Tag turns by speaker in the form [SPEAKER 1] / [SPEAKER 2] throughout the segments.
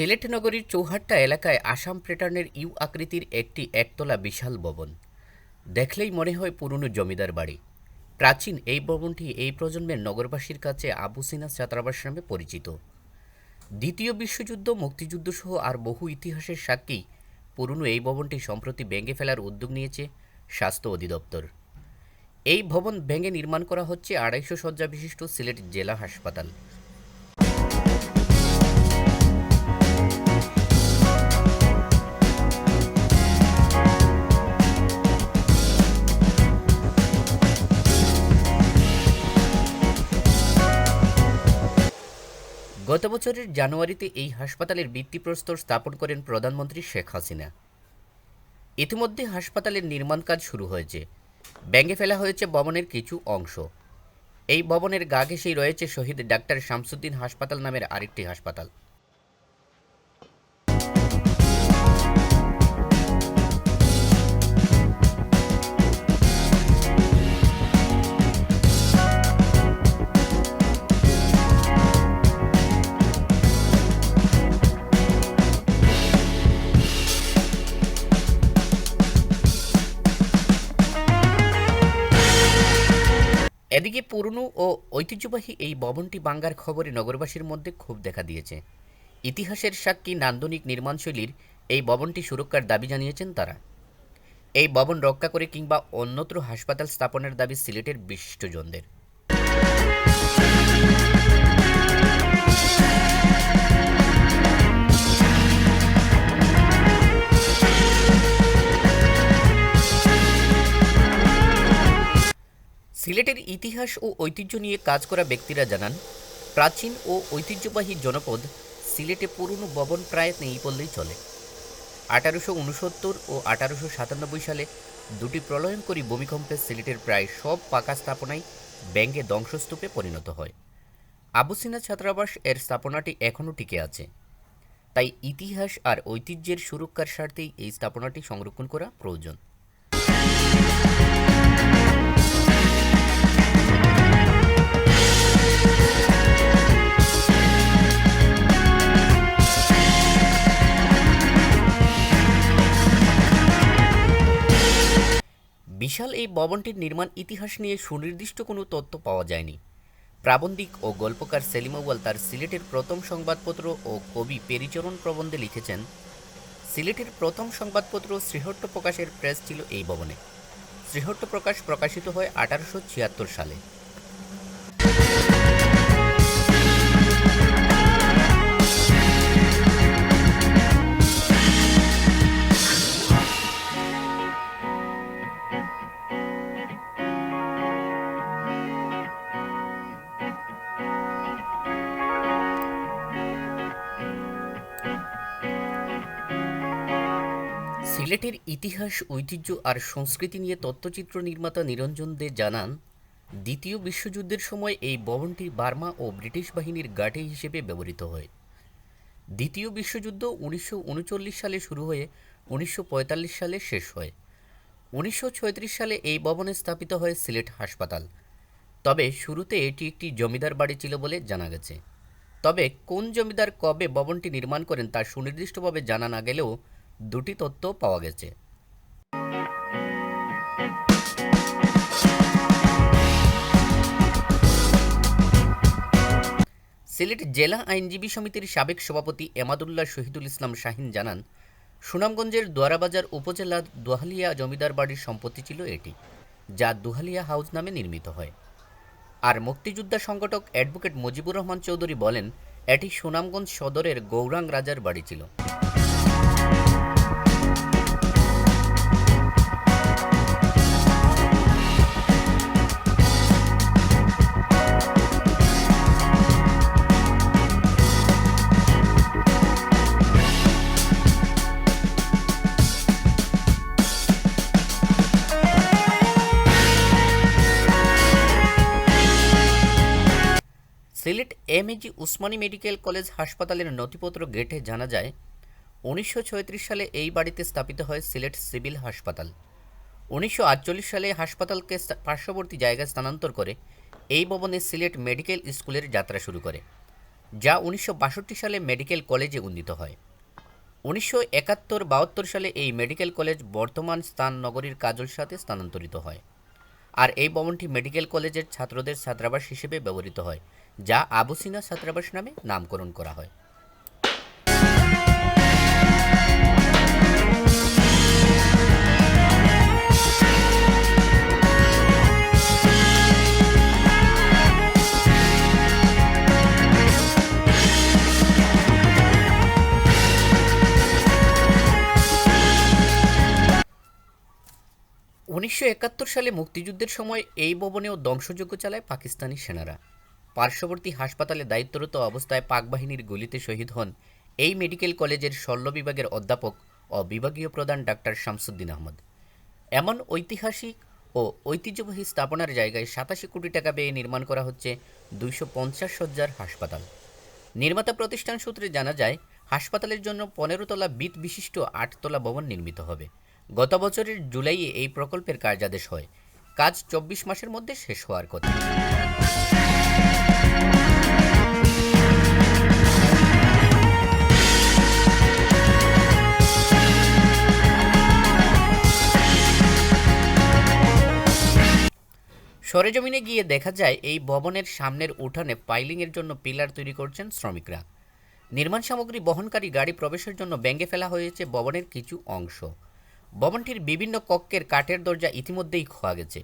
[SPEAKER 1] সিলেট নগরীর চৌহাট্টা এলাকায় আসাম প্যাটার্নের ইউ আকৃতির একটি একতলা বিশাল ভবন। দেখলেই মনে হয় পুরনো জমিদার বাড়ি। প্রাচীন এই ভবনটি এই প্রজন্মের নগরবাসীর কাছে আবু সিনা ছাত্রাবাস নামে পরিচিত। দ্বিতীয় বিশ্বযুদ্ধ, মুক্তিযুদ্ধ সহ আর বহু ইতিহাসের সাক্ষী পুরনো এই ভবনটি সম্প্রতি ভেঙে ফেলার উদ্যোগ নিয়েছে স্বাস্থ্য অধিদপ্তর। এই ভবন ভেঙে নির্মাণ করা হচ্ছে আড়াইশো শয্যা বিশিষ্ট সিলেট জেলা হাসপাতাল। গত বছরের জানুয়ারিতে এই হাসপাতালের ভিত্তিপ্রস্তর স্থাপন করেন প্রধানমন্ত্রী শেখ হাসিনা। ইতিমধ্যে হাসপাতালের নির্মাণ কাজ শুরু হয়েছে। ব্যাঙ্গে ফেলা হয়েছে ভবনের কিছু অংশ। এই ভবনের গা ঘেঁষেই রয়েছে শহীদ ডাক্তার শামসুদ্দিন হাসপাতাল নামের আরেকটি হাসপাতাল। এদিকে পুরনো ও ঐতিহ্যবাহী এই ভবনটি বাঙ্গার খবরে নগরবাসীর মধ্যে খুব দেখা দিয়েছে। ইতিহাসের সাক্ষী নান্দনিক নির্মাণশৈলীর এই ভবনটি সুরক্ষার দাবি জানিয়েছেন তারা। এই ভবন রক্ষা করে কিংবা অন্যত্র হাসপাতাল স্থাপনের দাবি সিলেটের বিশিষ্টজনদের সিলেটের ইতিহাস ও ঐতিহ্য নিয়ে কাজ করা ব্যক্তিরা জানান, প্রাচীন ও ঐতিহ্যবাহী জনপদ সিলেটে পুরনো ভবন প্রায় নেই বললেই চলে। আঠারোশো উনসত্তর ও আঠারোশো সাতানব্বই সালে দুটি প্রলয়ঙ্করী ভূমিকম্পে সিলেটের প্রায় সব পাকা স্থাপনাই ব্যাঙ্গে ধ্বংসস্তূপে পরিণত হয়। আবু সিনা ছাত্রাবাস এর স্থাপনাটি এখনও টিকে আছে। তাই ইতিহাস আর ঐতিহ্যের সুরক্ষার স্বার্থেই এই স্থাপনাটি সংরক্ষণ করা প্রয়োজন। বিশাল এই ভবনটির নির্মাণ ইতিহাস নিয়ে সুনির্দিষ্ট কোনো তথ্য পাওয়া যায়নি। প্রাবন্ধিক ও গল্পকার সেলিম তার সিলেটের প্রথম সংবাদপত্র ও কবি পেরিচরণ প্রবন্ধে লিখেছেন, সিলেটের প্রথম সংবাদপত্র শ্রীহট্ট প্রকাশের প্রেস ছিল এই ভবনে। শ্রীহট্ট প্রকাশ প্রকাশিত হয় আঠারোশো ছিয়াত্তর সালে। সিলেটের ইতিহাস, ঐতিহ্য আর সংস্কৃতি নিয়ে তথ্যচিত্র নির্মাতা নিরঞ্জন দে জানান, দ্বিতীয় বিশ্বযুদ্ধের সময় এই ভবনটি বার্মা ও ব্রিটিশ বাহিনীর গাটে হিসেবে ব্যবহৃত হয়। দ্বিতীয় বিশ্বযুদ্ধ উনিশশো উনচল্লিশ সালে শুরু হয়ে উনিশশো পঁয়তাল্লিশ সালে শেষ হয়। উনিশশো সালে এই ভবনে স্থাপিত হয় সিলেট হাসপাতাল। তবে শুরুতে এটি একটি জমিদার বাড়ি ছিল বলে জানা গেছে। তবে কোন জমিদার কবে ভবনটি নির্মাণ করেন তা সুনির্দিষ্টভাবে জানা না গেলেও দুটি তথ্য পাওয়া গেছে। সিলেট জেলা আইনজীবী সমিতির সাবেক সভাপতি এমাদুল্লাহ শহীদুল ইসলাম শাহিন জানান, সুনামগঞ্জের দোয়ারাবাজার উপজেলার দোহালিয়া জমিদার বাড়ির সম্পত্তি ছিল এটি, যা দুহালিয়া হাউস নামে নির্মিত হয়। আর মুক্তিযোদ্ধা সংগঠক অ্যাডভোকেট মুজিবুর রহমান চৌধুরী বলেন, এটি সুনামগঞ্জ সদরের গৌরাং রাজার বাড়ি ছিল। এমএজি উসমানী মেডিকেল কলেজ হাসপাতালের নথিপত্র গেটে জানা যায়, উনিশশো সালে এই বাড়িতে স্থাপিত হয় সিলেট সিভিল হাসপাতাল। উনিশশো আটচল্লিশ সালে হাসপাতালকে পার্শ্ববর্তী জায়গায় স্থানান্তর করে এই ভবনে সিলেট মেডিকেল স্কুলের যাত্রা শুরু করে, যা উনিশশো বাষট্টি সালে মেডিকেল কলেজে উন্নীত হয়। উনিশশো একাত্তর বাহাত্তর সালে এই মেডিকেল কলেজ বর্তমান স্থান নগরীর কাজল সাথে স্থানান্তরিত হয়, আর এই ভবনটি মেডিকেল কলেজের ছাত্রদের ছাত্রাবাস হিসেবে ব্যবহৃত হয়। যা আবু সিনা ছাত্রাবাস নামে নামকরণ করা হয়। উনিশশো একাত্তর সালে মুক্তিযুদ্ধের সময় এই ভবনেও ধ্বংসযজ্ঞ চালায় পাকিস্তানি সেনারা। পার্শ্ববর্তী হাসপাতালে দায়িত্বরত অবস্থায় পাক বাহিনীর গুলিতে শহীদ হন এই মেডিকেল কলেজের শল্য বিভাগের অধ্যাপক ও বিভাগীয় প্রধান ডাক্তার শামসুদ্দিন আহমদ। এমন ঐতিহাসিক ও ঐতিহ্যবাহী স্থাপনার জায়গায় সাতাশি কোটি টাকা ব্যয়ে নির্মাণ করা হচ্ছে দুইশো পঞ্চাশ সজ্জার হাসপাতাল। নির্মাতা প্রতিষ্ঠান সূত্রে জানা যায়, হাসপাতালের জন্য পনেরো তলা বিত বিশিষ্ট আটতলা ভবন নির্মিত হবে। গত বছরের জুলাইয়ে এই প্রকল্পের কার্যাদেশ হয়। কাজ চব্বিশ মাসের মধ্যে শেষ হওয়ার কথা। সরেজমিনে গিয়ে দেখা যায়, এই ভবনের সামনের উঠানে পাইলিংয়ের জন্য পিলার তৈরি করছেন শ্রমিকরা। নির্মাণ সামগ্রী বহনকারী গাড়ি প্রবেশের জন্য ব্যঙ্গে ফেলা হয়েছে ভবনের কিছু অংশ। ভবনটির বিভিন্ন কক্ষের কাঠের দরজা ইতিমধ্যেই খোয়া গেছে।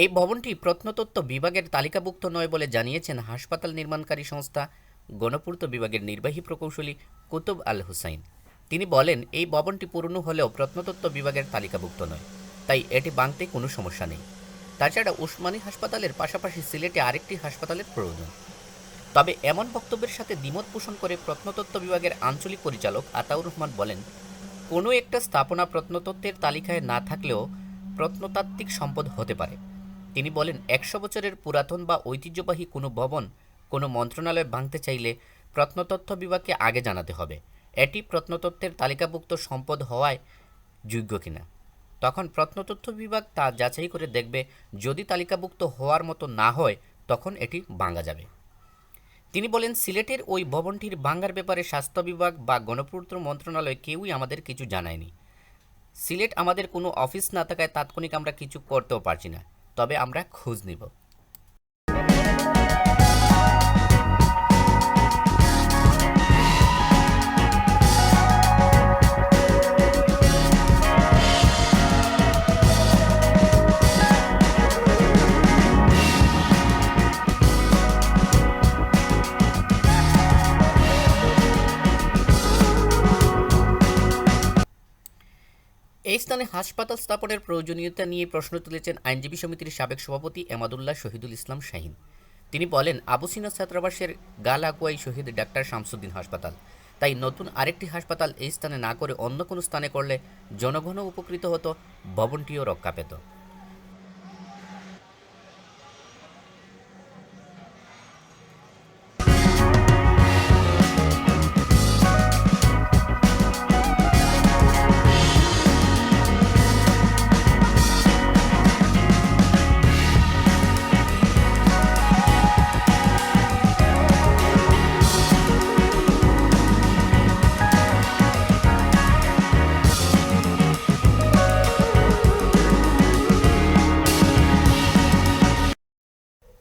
[SPEAKER 1] এই ভবনটি প্রত্নতত্ত্ব বিভাগের তালিকাভুক্ত নয় বলে জানিয়েছেন হাসপাতাল নির্মাণকারী সংস্থা গণপূর্ত বিভাগের নির্বাহী প্রকৌশলী কুতুব আল হুসাইন। তিনি বলেন, এই ভবনটি পুরনো হলেও প্রত্নতত্ত্ব বিভাগের তালিকাভুক্ত নয়, তাই এটি ভাঙতে কোনো সমস্যা নেই। তাছাড়া উসমানী হাসপাতালের পাশাপাশি সিলেটে আরেকটি হাসপাতালের প্রয়োজন। তবে এমন বক্তব্যের সাথে দ্বিমত পোষণ করে প্রত্নতত্ত্ব বিভাগের আঞ্চলিক পরিচালক আতাউর রহমান বলেন, কোনো একটা স্থাপনা প্রত্নতত্ত্বের তালিকায় না থাকলেও প্রত্নতাত্ত্বিক সম্পদ হতে পারে। তিনি বলেন, একশো বছরের পুরাতন বা ঐতিহ্যবাহী কোনো ভবন কোনো মন্ত্রণালয় ভাঙতে চাইলে প্রত্নতত্ত্ব বিভাগকে আগে জানাতে হবে। এটি প্রত্নতত্ত্বের তালিকাভুক্ত সম্পদ হওয়ায় যোগ্য কিনা। তখন প্রত্নতত্ত্ব বিভাগ তা যাচাই করে দেখবে, যদি তালিকাভুক্ত হওয়ার মতো না হয়, তখন এটি ভাঙা যাবে। তিনি বলেন, সিলেটের ওই ভবনটির ভাঙ্গার ব্যাপারে স্বাস্থ্য বিভাগ বা গণপূর্ত মন্ত্রণালয় কেউই আমাদের কিছু জানায়নি। সিলেট আমাদের কোনো অফিস না থাকায় তাৎক্ষণিক আমরা কিছু করতেও পারছি না। তবে আমরা খোঁজ নিব। স্থানে হাসপাতাল স্থাপনের প্রয়োজনীয়তা নিয়ে প্রশ্ন তুলেছেন আইনজীবী সমিতির সাবেক সভাপতি এমাদুল্লাহ শহীদুল ইসলাম শাহিন। তিনি বলেন, আবু সিনা ছাত্রাবাসের গাল আকুয়াই শহীদ ডাক্তার শামসুদ্দিন হাসপাতাল। তাই নতুন আরেকটি হাসপাতাল এই স্থানে না করে অন্য কোনো স্থানে করলে জনগণও উপকৃত হতো, ভবনটিও রক্ষা পেত।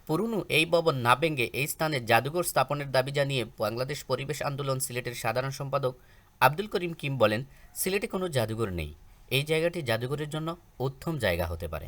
[SPEAKER 1] পুরনো এই ভবন না ভেঙে এই স্থানে জাদুঘর স্থাপনের দাবি জানিয়ে বাংলাদেশ পরিবেশ আন্দোলন সিলেটের সাধারণ সম্পাদক আব্দুল করিম কিম বলেন, সিলেটে কোনো জাদুঘর নেই। এই জায়গাটি জাদুঘরের জন্য উত্তম জায়গা হতে পারে।